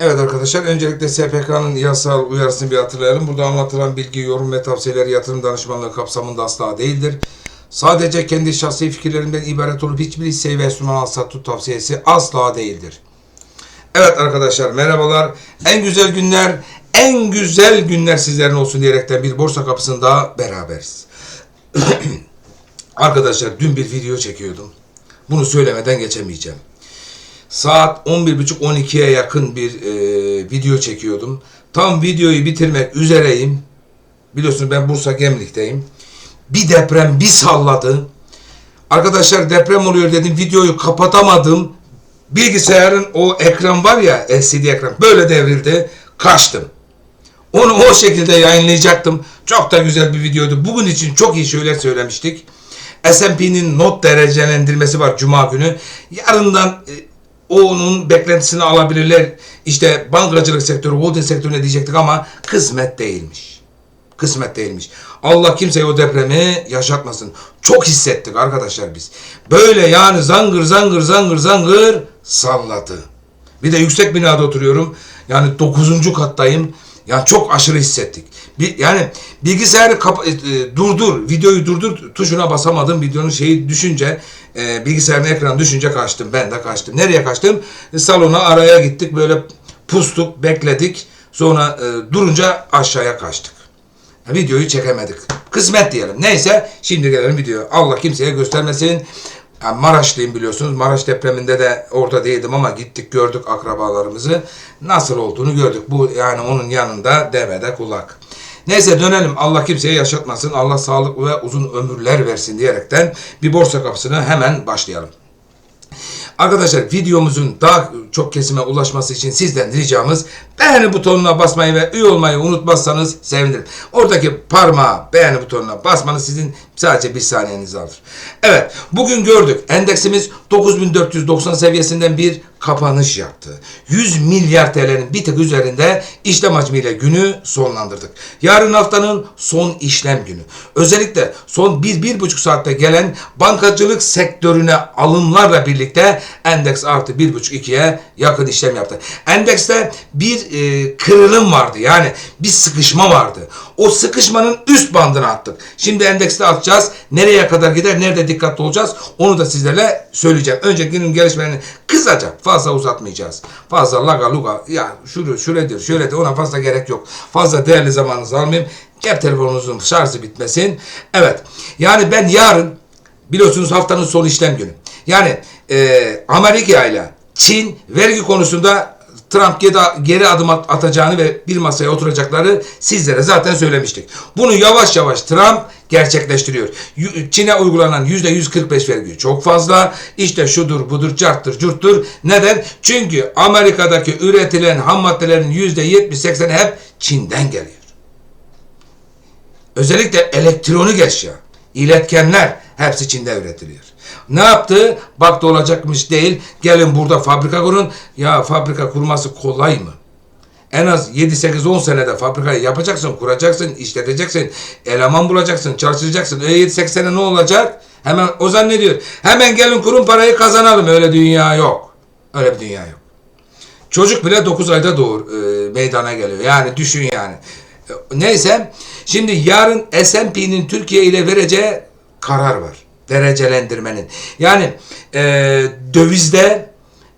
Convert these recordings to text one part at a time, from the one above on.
Evet arkadaşlar öncelikle SPK'nın yasal uyarısını bir hatırlayalım. Burada anlatılan bilgi, yorum ve tavsiyeler yatırım danışmanlığı kapsamında asla değildir. Sadece kendi şahsi fikirlerimden ibaret olup hiçbir hisseyi ve enstrüman al sat tut tavsiyesi asla değildir. Evet arkadaşlar merhabalar. En güzel günler, en güzel günler sizlerin olsun diyerekten bir borsa kapısında beraberiz. arkadaşlar dün bir video çekiyordum. Bunu söylemeden geçemeyeceğim. Saat 11.30-12'ye yakın bir e, video çekiyordum. Tam videoyu bitirmek üzereyim. Biliyorsunuz ben Bursa Gemlik'teyim. Bir deprem bir salladı. Arkadaşlar deprem oluyor dedim. Videoyu kapatamadım. Bilgisayarın o ekran var ya LCD ekran böyle devrildi. Kaçtım. Onu o şekilde yayınlayacaktım. Çok da güzel bir videoydu. Bugün için çok iyi şeyler söylemiştik. S&P'nin not derecelendirmesi var Cuma günü. Yarından onun beklentisini alabilirler. İşte bankacılık sektörü, holding sektörüne diyecektik ama kısmet değilmiş. Kısmet değilmiş. Allah kimseye o depremi yaşatmasın. Çok hissettik arkadaşlar biz. Böyle yani zangır zangır zangır zangır salladı. Bir de yüksek binada oturuyorum. Yani 9. kattayım. Yani çok aşırı hissettik. Bir, yani bilgisayarı kapa- e, e, durdur, videoyu durdur tuşuna basamadım. Videonun şeyi düşünce, e, bilgisayarın ekranı düşünce kaçtım. Ben de kaçtım. Nereye kaçtım? E, salona araya gittik. Böyle pustuk, bekledik. Sonra e, durunca aşağıya kaçtık. Videoyu çekemedik. Kısmet diyelim. Neyse şimdi gelelim videoya. Allah kimseye göstermesin. Yani Maraşlıyım biliyorsunuz. Maraş depreminde de orada değildim ama gittik gördük akrabalarımızı. Nasıl olduğunu gördük. Bu yani onun yanında devede kulak. Neyse dönelim. Allah kimseye yaşatmasın. Allah sağlık ve uzun ömürler versin diyerekten bir borsa kapısına hemen başlayalım. Arkadaşlar videomuzun daha çok kesime ulaşması için sizden ricamız beğeni butonuna basmayı ve üye olmayı unutmazsanız sevinirim. Oradaki parmağı beğeni butonuna basmanız sizin sadece bir saniyenizi alır. Evet bugün gördük endeksimiz 9490 seviyesinden bir kapanış yaptı. 100 milyar TL'nin bir tık üzerinde işlem hacmiyle günü sonlandırdık. Yarın haftanın son işlem günü. Özellikle son 1-1,5 saatte gelen bankacılık sektörüne alımlarla birlikte endeks artı 1,5-2'ye yakın işlem yaptı. Endekste bir e, kırılım vardı. Yani bir sıkışma vardı. O sıkışmanın üst bandına attık. Şimdi endekste atacağız. Nereye kadar gider, nerede dikkatli olacağız onu da sizlerle söyleyeceğim. Önce günün gelişmelerini kısaca fazla uzatmayacağız. Fazla laga luga ya şuru şöyledir şöyledir ona fazla gerek yok. Fazla değerli zamanınızı almayayım. Cep telefonunuzun şarjı bitmesin. Evet yani ben yarın biliyorsunuz haftanın son işlem günü. Yani e, Amerika ile Çin vergi konusunda Trump geri, adım at- atacağını ve bir masaya oturacakları sizlere zaten söylemiştik. Bunu yavaş yavaş Trump gerçekleştiriyor. Çin'e uygulanan %145 vergi çok fazla. İşte şudur budur carttır curttur. Neden? Çünkü Amerika'daki üretilen ham maddelerin %70-80'i hep Çin'den geliyor. Özellikle elektronik eşya, iletkenler hepsi Çin'de üretiliyor. Ne yaptı? Baktı olacakmış değil. Gelin burada fabrika kurun. Ya fabrika kurması kolay mı? En az 7-8-10 senede fabrikayı yapacaksın, kuracaksın, işleteceksin, eleman bulacaksın, çalıştıracaksın. E 7-8 sene ne olacak? Hemen o zannediyor. Hemen gelin kurun parayı kazanalım. Öyle dünya yok. Öyle bir dünya yok. Çocuk bile 9 ayda doğur e, meydana geliyor. Yani düşün yani. E, Neyse şimdi yarın S&P'nin Türkiye ile vereceği karar var. Derecelendirmenin. Yani e, dövizde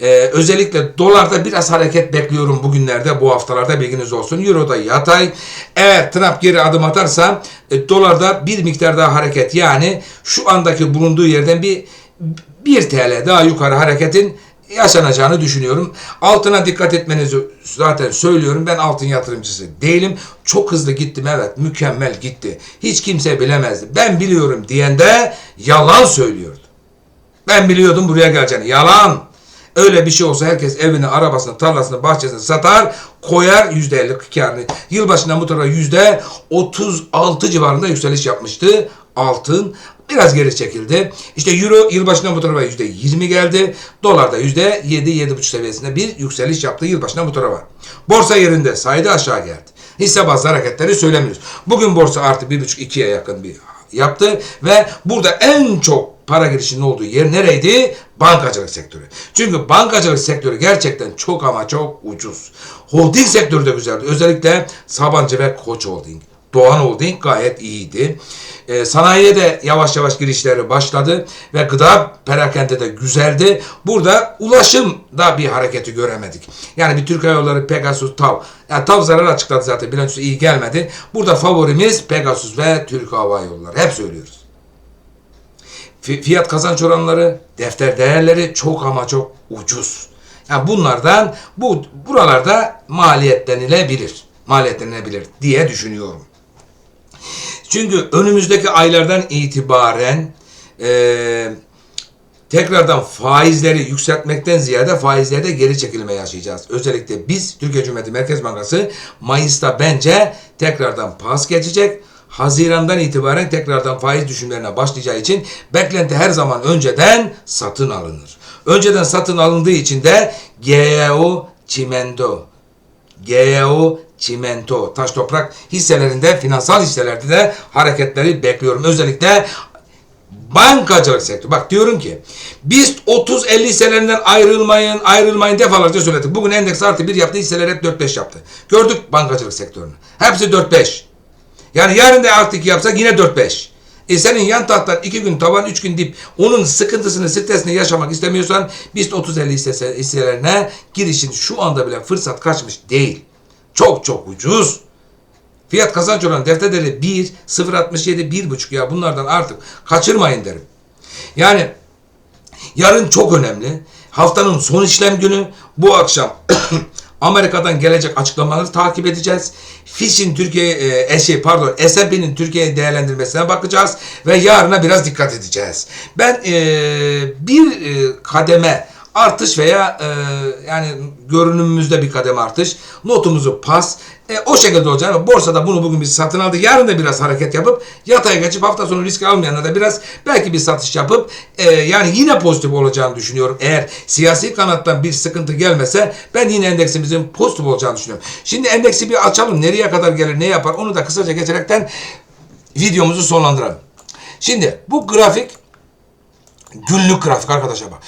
e, özellikle dolarda biraz hareket bekliyorum bugünlerde bu haftalarda bilginiz olsun. Euro'da yatay. Eğer Trump geri adım atarsa e, dolarda bir miktar daha hareket yani şu andaki bulunduğu yerden bir 1 TL daha yukarı hareketin yaşanacağını düşünüyorum. Altına dikkat etmenizi zaten söylüyorum. Ben altın yatırımcısı değilim. Çok hızlı gittim evet. Mükemmel gitti. Hiç kimse bilemezdi. Ben biliyorum diyen de yalan söylüyordu. Ben biliyordum buraya geleceğini. Yalan. Öyle bir şey olsa herkes evini, arabasını, tarlasını, bahçesini satar, koyar yüzde elli karını. Yılbaşından bu tarafa yüzde 36 civarında yükseliş yapmıştı altın. Biraz geri çekildi. İşte euro yılbaşından bu tarafa yüzde 20 geldi. Dolar da yüzde 7-7,5 seviyesinde bir yükseliş yaptı yılbaşından bu tarafa. Borsa yerinde saydı aşağı geldi. Hisse bazlı hareketleri söylemiyoruz. Bugün borsa artı 1,5-2'ye yakın bir yaptı ve burada en çok para girişinin olduğu yer nereydi? Bankacılık sektörü. Çünkü bankacılık sektörü gerçekten çok ama çok ucuz. Holding sektörü de güzeldi. Özellikle Sabancı ve Koç Holding. Doğan Holding gayet iyiydi. Ee, sanayiye de yavaş yavaş girişleri başladı ve gıda perakende de güzeldi. Burada ulaşımda bir hareketi göremedik. Yani bir Türk Hava Yolları, Pegasus, TAV. Yani TAV zarar açıkladı zaten bilançosu iyi gelmedi. Burada favorimiz Pegasus ve Türk Hava Yolları. Hep söylüyoruz. Fi- Fiyat kazanç oranları, defter değerleri çok ama çok ucuz. Yani bunlardan bu buralarda maliyetlenilebilir. Maliyetlenilebilir diye düşünüyorum. Çünkü önümüzdeki aylardan itibaren eee, tekrardan faizleri yükseltmekten ziyade faizlerde geri çekilme yaşayacağız. Özellikle biz Türkiye Cumhuriyeti Merkez Bankası Mayıs'ta bence tekrardan pas geçecek. Haziran'dan itibaren tekrardan faiz düşümlerine başlayacağı için beklenti her zaman önceden satın alınır. Önceden satın alındığı için de GEO Çimento GEO, Çimento, Taş Toprak hisselerinde, finansal hisselerde de hareketleri bekliyorum. Özellikle bankacılık sektörü. Bak diyorum ki biz 30-50 hisselerinden ayrılmayın, ayrılmayın defalarca söyledik. Bugün endeks artı 1 yaptı, hisseler hep 4-5 yaptı. Gördük bankacılık sektörünü. Hepsi 4-5. Yani yarın da artı 2 yapsak yine 4-5. E senin yan tahtan 2 gün tavan 3 gün dip onun sıkıntısını stresini yaşamak istemiyorsan BIST 30-50 hisse- hisselerine girişin şu anda bile fırsat kaçmış değil. Çok çok ucuz. Fiyat kazanç oranı defter değeri 1, 0.67, 1.5 ya bunlardan artık kaçırmayın derim. Yani yarın çok önemli. Haftanın son işlem günü bu akşam Amerika'dan gelecek açıklamaları takip edeceğiz. Fitch'in Türkiye e, şey pardon S&P'nin Türkiye değerlendirmesine bakacağız ve yarına biraz dikkat edeceğiz. Ben e, bir e, kademe artış veya e, yani görünümümüzde bir kademe artış. Notumuzu pas. E, o şekilde olacak ama borsada bunu bugün biz satın aldık. Yarın da biraz hareket yapıp yataya geçip hafta sonu risk almayanlar da biraz belki bir satış yapıp e, yani yine pozitif olacağını düşünüyorum. Eğer siyasi kanattan bir sıkıntı gelmese ben yine endeksimizin pozitif olacağını düşünüyorum. Şimdi endeksi bir açalım. Nereye kadar gelir, ne yapar onu da kısaca geçerekten videomuzu sonlandıralım. Şimdi bu grafik günlük grafik arkadaşlar bak.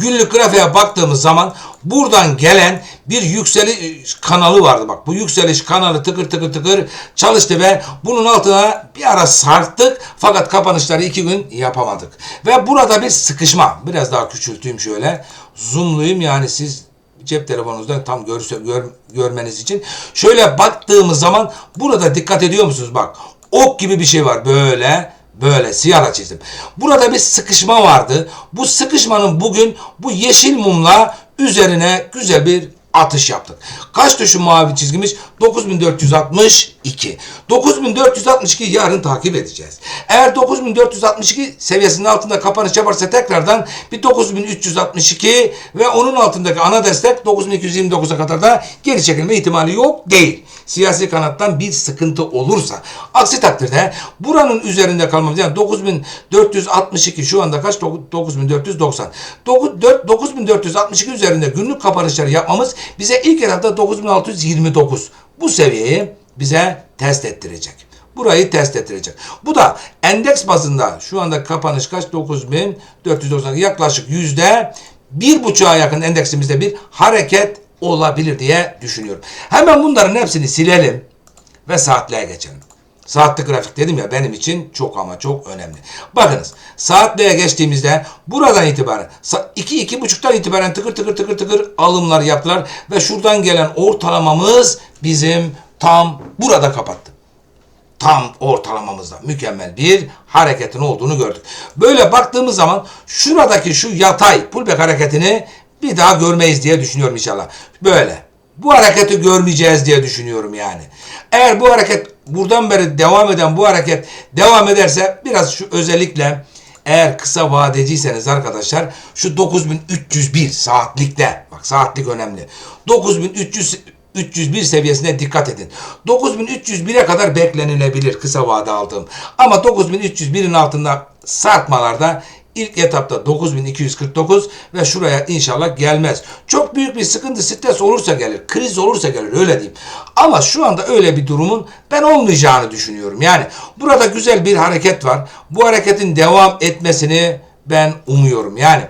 Günlük grafiğe baktığımız zaman buradan gelen bir yükseliş kanalı vardı bak. Bu yükseliş kanalı tıkır tıkır tıkır çalıştı ve bunun altına bir ara sarktık fakat kapanışları iki gün yapamadık. Ve burada bir sıkışma. Biraz daha küçülteyim şöyle. Zoomlayayım yani siz cep telefonunuzdan tam görse, gör, görmeniz için. Şöyle baktığımız zaman burada dikkat ediyor musunuz? Bak ok gibi bir şey var böyle Böyle siyahla çizdim. Burada bir sıkışma vardı. Bu sıkışmanın bugün bu yeşil mumla üzerine güzel bir atış yaptık. Kaç düşün mavi çizgimiz? 9462. 9462 yarın takip edeceğiz. Eğer 9462 seviyesinin altında kapanış yaparsa tekrardan bir 9362 ve onun altındaki ana destek 9229'a kadar da geri çekilme ihtimali yok değil. Siyasi kanattan bir sıkıntı olursa. Aksi takdirde buranın üzerinde kalmamız yani 9462 şu anda kaç? 9490. 9462 üzerinde günlük kapanışları yapmamız bize ilk etapta 9629. Bu seviyeyi bize test ettirecek. Burayı test ettirecek. Bu da endeks bazında şu anda kapanış kaç? 9490 yaklaşık yüzde bir buçuğa yakın endeksimizde bir hareket olabilir diye düşünüyorum. Hemen bunların hepsini silelim ve saatliğe geçelim. Saatlik grafik dedim ya benim için çok ama çok önemli. Bakınız saatliğe geçtiğimizde buradan itibaren 2-2.5'tan itibaren tıkır tıkır tıkır tıkır alımlar yaptılar ve şuradan gelen ortalamamız bizim tam burada kapattı. Tam ortalamamızda mükemmel bir hareketin olduğunu gördük. Böyle baktığımız zaman şuradaki şu yatay pullback hareketini bir daha görmeyiz diye düşünüyorum inşallah. Böyle. Bu hareketi görmeyeceğiz diye düşünüyorum yani. Eğer bu hareket buradan beri devam eden bu hareket devam ederse biraz şu özellikle eğer kısa vadeciyseniz arkadaşlar şu 9301 saatlikte bak saatlik önemli. 9300 301 seviyesine dikkat edin. 9301'e kadar beklenilebilir kısa vade aldığım. Ama 9301'in altında sarkmalarda ilk etapta 9249 ve şuraya inşallah gelmez. Çok büyük bir sıkıntı, stres olursa gelir, kriz olursa gelir öyle diyeyim. Ama şu anda öyle bir durumun ben olmayacağını düşünüyorum. Yani burada güzel bir hareket var. Bu hareketin devam etmesini ben umuyorum. Yani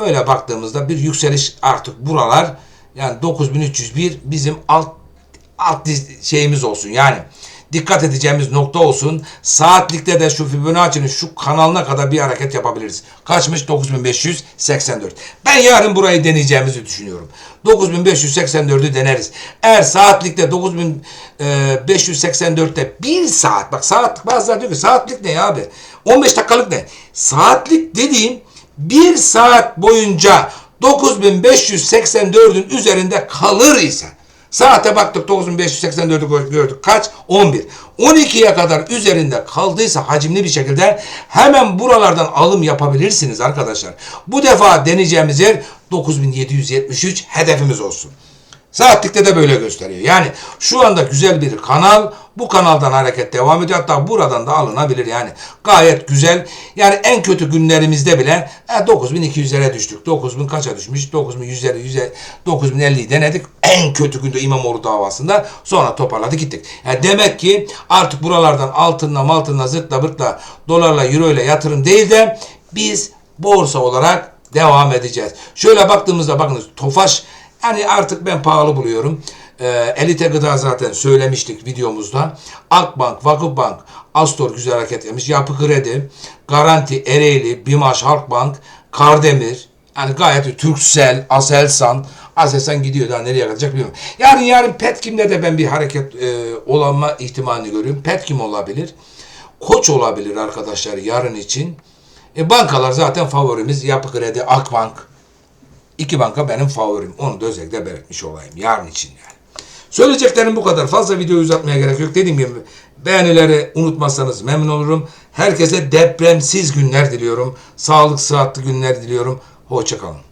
Öyle baktığımızda bir yükseliş artık buralar yani 9301 bizim alt alt şeyimiz olsun. Yani dikkat edeceğimiz nokta olsun. Saatlikte de şu Fibonacci'nin şu kanalına kadar bir hareket yapabiliriz. Kaçmış? 9584. Ben yarın burayı deneyeceğimizi düşünüyorum. 9584'ü deneriz. Eğer saatlikte 9584'te 1 saat bak saat bazıları diyor ki saatlik ne ya abi? 15 dakikalık ne? Saatlik dediğim 1 saat boyunca 9584'ün üzerinde kalır ise Saate baktık 9584'ü gördük. Kaç? 11. 12'ye kadar üzerinde kaldıysa hacimli bir şekilde hemen buralardan alım yapabilirsiniz arkadaşlar. Bu defa deneyeceğimiz yer 9773 hedefimiz olsun. Saatlikte de böyle gösteriyor. Yani şu anda güzel bir kanal. Bu kanaldan hareket devam ediyor. Hatta buradan da alınabilir yani. Gayet güzel. Yani en kötü günlerimizde bile e, 9200'lere düştük. 9000 kaça düşmüş? 9100'lere 100'e 9050'yi denedik. En kötü günde İmamoğlu davasında. Sonra toparladı gittik. Yani demek ki artık buralardan altınla maltınla zırtla bırtla dolarla euro ile yatırım değil de biz borsa olarak devam edeceğiz. Şöyle baktığımızda bakınız Tofaş yani artık ben pahalı buluyorum. Ee, elite gıda zaten söylemiştik videomuzda. Akbank, Vakıfbank, Astor güzel hareket etmiş. Yapı Kredi, Garanti, Ereğli, Bimaş, Halkbank, Kardemir. Yani gayet. Türksel, Aselsan. Aselsan gidiyor daha nereye kadar bilmiyorum. Yarın yarın Petkim'de de ben bir hareket e, olanma ihtimalini görüyorum. Petkim olabilir. Koç olabilir arkadaşlar yarın için. E, bankalar zaten favorimiz. Yapı Kredi, Akbank. İki banka benim favorim. Onu da özellikle belirtmiş olayım. Yarın için yani. Söyleyeceklerim bu kadar. Fazla videoyu uzatmaya gerek yok. Dediğim gibi beğenileri unutmazsanız memnun olurum. Herkese depremsiz günler diliyorum. Sağlık, sıhhatli günler diliyorum. Hoşçakalın.